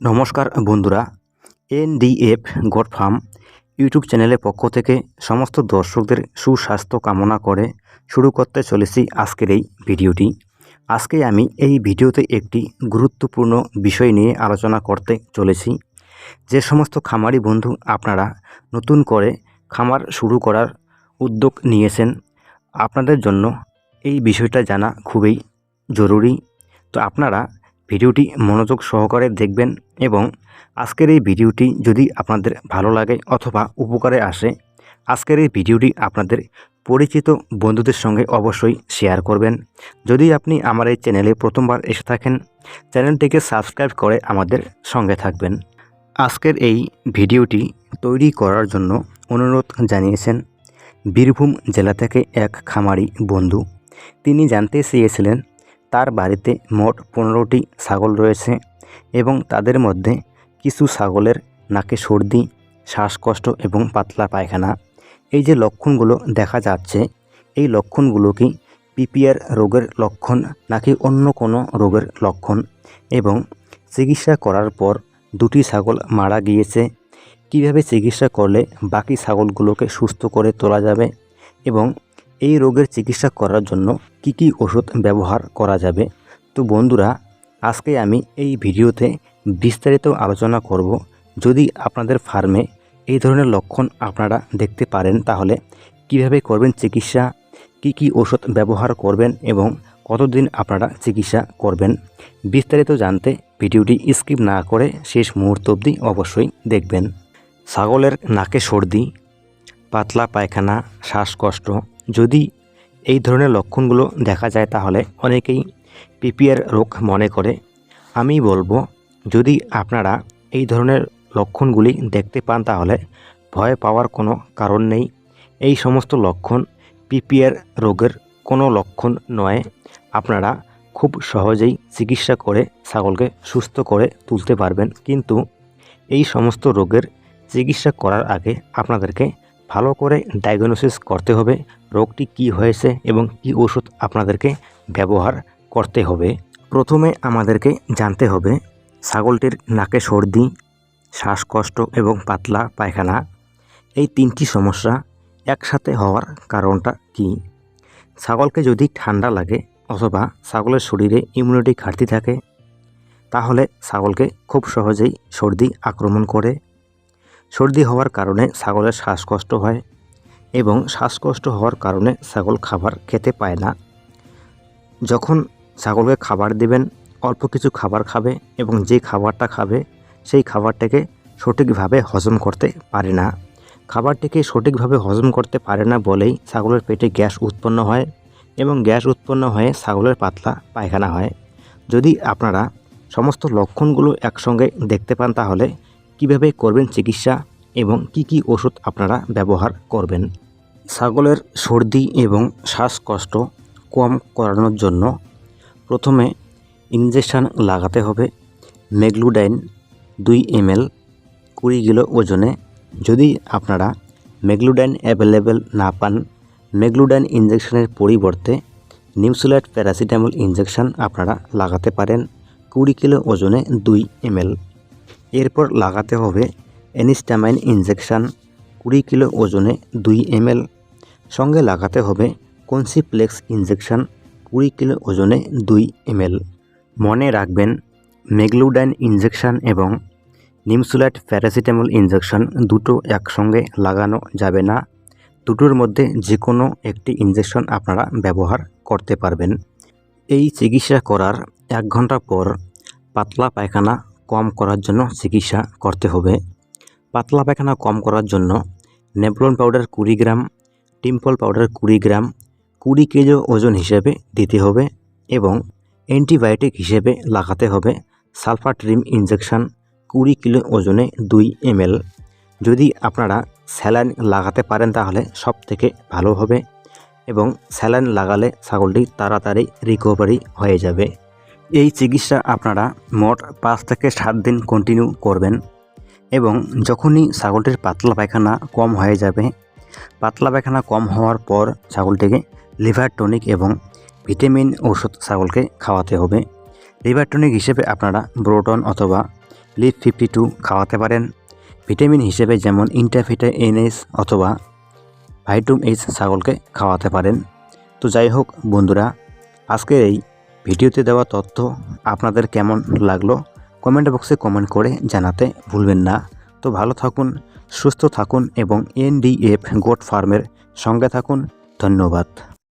নমস্কার বন্ধুরা NDF god farm YouTube চ্যানেলের পক্ষ থেকে সমস্ত দর্শকদের সুস্বাস্থ্য কামনা করে শুরু করতে চলেছি আজকের এই ভিডিওটি। আজকে আমি এই ভিডিওতে একটি গুরুত্বপূর্ণ বিষয় নিয়ে আলোচনা করতে চলেছি। যে সমস্ত খামারি বন্ধু আপনারা নতুন করে খামার শুরু করার উদ্যোগ নিয়েছেন, আপনাদের জন্য এই বিষয়টা জানা খুবই জরুরি। তো আপনারা ভিডিওটি মনোযোগ সহকারে দেখবেন এবং আজকের এই ভিডিওটি যদি আপনাদের ভালো লাগে অথবা উপকারে আসে, আজকের এই ভিডিওটি আপনাদের পরিচিত বন্ধুদের সঙ্গে অবশ্যই শেয়ার করবেন। যদি আপনি আমার এই চ্যানেলে প্রথমবার এসে থাকেন, চ্যানেলটিকে সাবস্ক্রাইব করে আমাদের সঙ্গে থাকবেন। আজকের এই ভিডিওটি তৈরি করার জন্য অনুরোধ জানিয়েছেন বীরভূম জেলা থেকে এক খামারি বন্ধু। তিনি জানতে চেয়েছিলেন তার বাড়িতে মোট পনেরোটি ছাগল রয়েছে এবং তাদের মধ্যে কিছু ছাগলের নাকে সর্দি, শ্বাসকষ্ট এবং পাতলা পায়খানা। এই যে লক্ষণগুলো দেখা যাচ্ছে, এই লক্ষণগুলো কি পিপিআর রোগের লক্ষণ নাকি অন্য কোনো রোগের লক্ষণ? এবং চিকিৎসা করার পর দুটি ছাগল মারা গিয়েছে, কীভাবে চিকিৎসা করলে বাকি ছাগলগুলোকে সুস্থ করে তোলা যাবে? এবং এই রোগের চিকিৎসা করার জন্য কি কি ওষুধ ব্যবহার করা যাবে? তো বন্ধুরা, আজকে আমি এই ভিডিওতে বিস্তারিত আলোচনা করব। যদি আপনাদের ফার্মে এই ধরনের লক্ষণ আপনারা দেখতে পারেন, তাহলে কীভাবে করবেন চিকিৎসা, কি কি ওষুধ ব্যবহার করবেন এবং কতদিন আপনারা চিকিৎসা করবেন, বিস্তারিত জানতে ভিডিওটি স্কিপ না করে শেষ মুহূর্ত অবধি অবশ্যই দেখবেন। ছাগলের নাকে সর্দি, পাতলা পায়খানা, শ্বাসকষ্ট যদি এই ধরনের লক্ষণগুলো দেখা যায় তাহলে অনেকেই পিপিআর রোগ মনে করে। আমি বলব, যদি আপনারা এই ধরনের লক্ষণগুলি দেখতে পান তাহলে ভয় পাওয়ার কোনো কারণ নেই। এই সমস্ত লক্ষণ পিপিআর রোগের কোনো লক্ষণ নয়। আপনারা খুব সহজেই চিকিৎসা করে ছাগলকে সুস্থ করে তুলতে পারবেন। কিন্তু এই সমস্ত রোগের চিকিৎসা করার আগে আপনাদেরকে ভালো করে ডায়াগনোসিস করতে হবে, রোগটি কি হয়েছে এবং কি ওষুধ আপনাদেরকে ব্যবহার করতে হবে। প্রথমে আমাদেরকে জানতে হবে ছাগলটির নাকে সর্দি, শ্বাসকষ্ট এবং পাতলা পায়খানা। এই তিনটি সমস্যা একসাথে হওয়ার কারণটা কি? ছাগলকে যদি ঠান্ডা লাগে অথবা ছাগলের শরীরে ইমিউনিটি ঘাটতি থাকে, তাহলে ছাগলকে খুব সহজেই সর্দি আক্রমণ করে। সর্দি হওয়ার কারণে ছাগলের শ্বাসকষ্ট হয় এবং শ্বাসকষ্ট হওয়ার কারণে ছাগল খাবার খেতে পায় না। যখন ছাগলকে খাবার দেবেন, অল্প কিছু খাবার খাবে এবং যে খাবারটা খাবে, সেই খাবারটাকে সঠিকভাবে হজম করতে পারে না। খাবারটিকে সঠিকভাবে হজম করতে পারে না বলেই ছাগলের পেটে গ্যাস উৎপন্ন হয় এবং গ্যাস উৎপন্ন হয়ে ছাগলের পাতলা পায়খানা হয়। যদি আপনারা সমস্ত লক্ষণগুলো একসঙ্গে দেখতে পান তাহলে কীভাবে করবেন চিকিৎসা এবং কি কি ওষুধ আপনারা ব্যবহার করবেন? ছাগলের সর্দি এবং শ্বাসকষ্ট কম করানোর জন্য প্রথমে ইঞ্জেকশান লাগাতে হবে, মেগলুডাইন দুই এমএল, কুড়ি কিলো ওজনে। যদি আপনারা মেগলুডাইন অ্যাভেলেবেল না পান, মেগলুডাইন ইঞ্জেকশনের পরিবর্তে নিউসিলাইট প্যারাসিটামল ইঞ্জেকশন আপনারা লাগাতে পারেন, কুড়ি কিলো ওজনে দুই এমএল। এরপর লাগাতে হবে অ্যানিস্টামাইন ইনজেকশান কুড়ি কিলো ওজনে দুই এমএল। সঙ্গে লাগাতে হবে কনসিপ্লেক্স ইনজেকশান কুড়ি কিলো ওজনে দুই এমএল। মনে রাখবেন, মেগলুডাইন ইনজেকশান এবং নিমসুলাইট প্যারাসিটামল ইনজেকশন দুটো একসঙ্গে লাগানো যাবে না। দুটোর মধ্যে যে কোনো একটি ইনজেকশন আপনারা ব্যবহার করতে পারবেন। এই চিকিৎসা করার এক ঘণ্টা পর পাতলা পায়খানা কম করার জন্য চিকিৎসা করতে হবে। পাতলা পায়খানা কম করার জন্য নেপলন পাউডার কুড়ি গ্রাম, টিম্পল পাউডার কুড়ি গ্রাম, কুড়ি কেজি ওজন হিসেবে দিতে হবে এবং অ্যান্টিবায়োটিক হিসেবে লাগাতে হবে। সালফাট্রিম ইনজেকশান কুড়ি কিলো ওজনে দুই এমএল। যদি আপনারা স্যালাইন লাগাতে পারেন তাহলে সব থেকে ভালো হবে এবং স্যালাইন লাগালে ছাগলটি তাড়াতাড়ি রিকভারি হয়ে যাবে। এই চিকিৎসা আপনারা মোট পাঁচ থেকে সাত দিন কন্টিনিউ করবেন এবং যখনই ছাগলটির পাতলা পায়খানা কম হয়ে যাবে, পাতলা পায়খানা কম হওয়ার পর ছাগলটিকে লিভার টনিক এবং ভিটামিন ওষুধ ছাগলকে খাওয়াতে হবে। লিভার টনিক হিসেবে আপনারা ব্রোটন অথবা লিভ ফিফটি টু খাওয়াতে পারেন। ভিটামিন হিসেবে যেমন ইন্টারফিটা এনএস অথবা ভাইটুম এইচ ছাগলকে খাওয়াতে পারেন। তো যাই হোক বন্ধুরা, আজকের এই ভিডিওতে দেওয়া তথ্য আপনাদের কেমন লাগল? কমেন্ট বক্সে কমেন্ট করে জানাতে ভুলবেন না। তো ভালো থাকুন, সুস্থ থাকুন এবং এনডিএফ গোট ফার্মের সঙ্গে থাকুন। ধন্যবাদ।